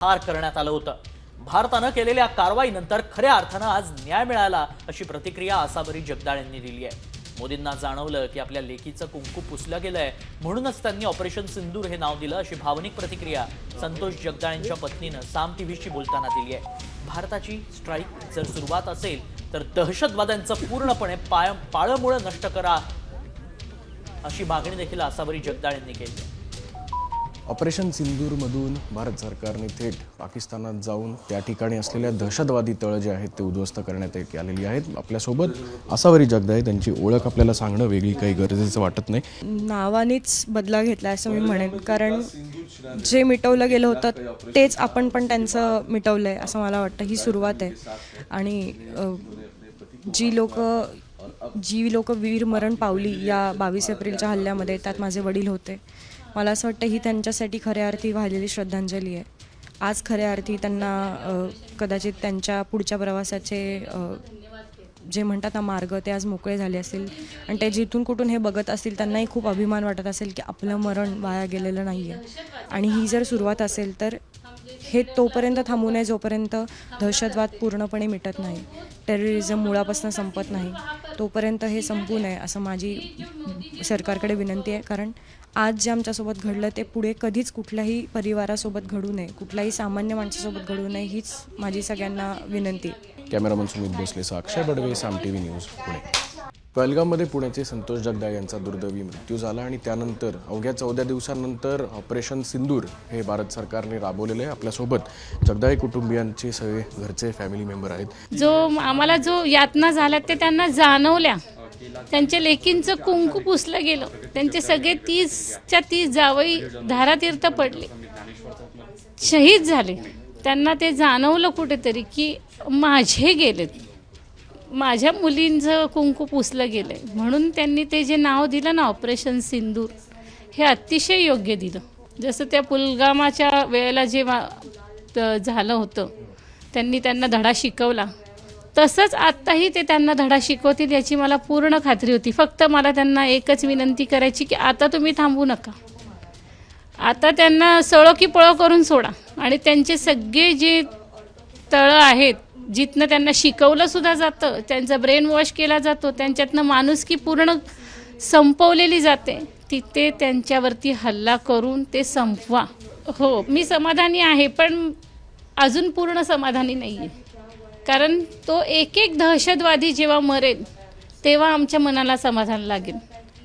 ठार करण्यात आलं होतं. भारतानं केलेल्या कारवाईनंतर खऱ्या अर्थानं आज न्याय मिळाला अशी प्रतिक्रिया आसाबरी जगदाळ यांनी दिली आहे. मोदींना जाणवलं की आपल्या लेकीचं कुंकू पुसलं गेलंय म्हणूनच त्यांनी ऑपरेशन सिंदूर हे नाव दिलं अशी भावनिक प्रतिक्रिया संतोष जगदाळ यांच्या पत्नीनं साम टीव्हीशी बोलताना दिली आहे. भारताची स्ट्राईक जर सुरुवात असेल तर दहशतवाद्यांचं पूर्णपणे पाय पाळमुळं नष्ट करा अशी मागणी देखील आसाबरी जगदाळ यांनी केली आहे. ऑपरेशन सिंदूरमधून भारत सरकारने थेट पाकिस्तानात जाऊन त्या ठिकाणी असलेल्या दहशतवादी तळं जे आहेत ते उद्ध्वस्त करण्यात आलेली आहेत. आपल्यासोबत असावारी जगद आहे त्यांची ओळख आपल्याला सांगणं वेगळी काही गरजेचं वाटत नाही. नावानेच बदला घेतला असं मी म्हणेन. कारण जे मिटवलं गेलं होतं तेच आपण पण त्यांचं मिटवलं आहे असं मला वाटतं. ही सुरुवात आहे. आणि जी लोक जी लोक वीर मरण पावली या बावीस एप्रिलच्या हल्ल्यामध्ये त्यात माझे वडील होते. मला असं वाटतं ही त्यांच्यासाठी खऱ्या अर्थी वाहिलेली श्रद्धांजली आहे. आज खऱ्या अर्थी त्यांना कदाचित त्यांच्या पुढच्या प्रवासाचे जे म्हणतात ना मार्ग ते आज मोकळे झाले असतील. आणि ते जिथून कुठून हे बघत असतील त्यांनाही खूप अभिमान वाटत असेल की आपलं मरण वाया गेलेलं नाही आहे आणि ही जर सुरुवात असेल तर हे तोपर्यंत थांबू नये जोपर्यंत दहशतवाद पूर्णपणे मिटत नाही. टेररिझम मुळापासून संपत नाही. तोपर्यंत हे संपू नये असं माझी सरकारकडे विनंती आहे. कारण आज जे आमच्यासोबत घडलं ते पुढे कधीच कुठल्याही परिवारासोबत घडू नये. कुठल्याही सामान्य माणसासोबत घडू नये हीच माझी सगळ्यांना विनंती. आहे cameraman Sumit Bhosale Akshay Badve Saam TV news Pune पहलगाममध्ये पुण्याचे संतोष जगदाळे यांचा दुर्दैवी मृत्यू झाला आणि त्यानंतर अवघ्या चौदा दिवसांनंतर ऑपरेशन सिंदूर हे भारत सरकारने राबवलेलं आहे. आपल्यासोबत जगदाळे कुटुंबियांचे सगळे घरचे फॅमिली मेंबर आहेत. जो आम्हाला जो यातना झाल्या ते त्यांना जाणवल्या. त्यांच्या लेकींचं कुंकू पुसलं गेलं. त्यांचे सगळे तीसच्या तीस जावई धारातीर्थ पडले. शहीद झाले. त्यांना ते जाणवलं कुठेतरी की माझे गेलेत. माझ्या मुलींचं कुंकू पुसलं गेलं आहे म्हणून त्यांनी ते जे नाव दिलं ना ऑपरेशन सिंदूर हे अतिशय योग्य दिलं. जसं त्या पुलगामाच्या वेळेला जे झालं होतं त्यांनी त्यांना धडा शिकवला. तसंच आत्ताही ते त्यांना धडा शिकवतील याची मला पूर्ण खात्री होती. फक्त मला त्यांना एकच विनंती करायची की आता तुम्ही थांबू नका. आता त्यांना सळो की पळो करून सोडा. आणि त्यांचे सगळे जे तळं आहेत जिथनं त्यांना शिकवलं सुद्धा जातं त्यांचा ब्रेन वॉश केला जातो त्यांच्यातनं माणुसकी पूर्ण संपवलेली जाते तिथे त्यांच्यावरती हल्ला करून ते संपवा. हो मी समाधानी आहे पण अजून पूर्ण समाधानी नाही आहे कारण तो एक एक दहशतवादी जेव्हा मरेल तेव्हा आमच्या मनाला समाधान लागेल.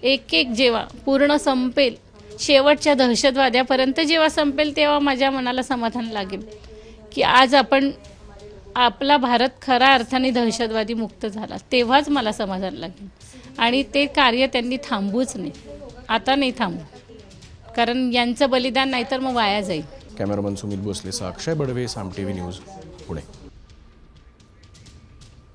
एक एक जेव्हा पूर्ण संपेल शेवटच्या दहशतवाद्यापर्यंत जेव्हा संपेल तेव्हा माझ्या मनाला समाधान लागेल. की आज आपण आपला भारत खऱ्या अर्थाने दहशतवादी मुक्त झाला. तेव्हाच मला समाधान लागेल. आणि ते कार्य त्यांनी थांबूच नाही आता नाही थांबू. कारण यांचं बलिदान नाही तर मग वाया जाईल. Cameraman Sumit Bhosale Akshay Badve Saam TV news Pune.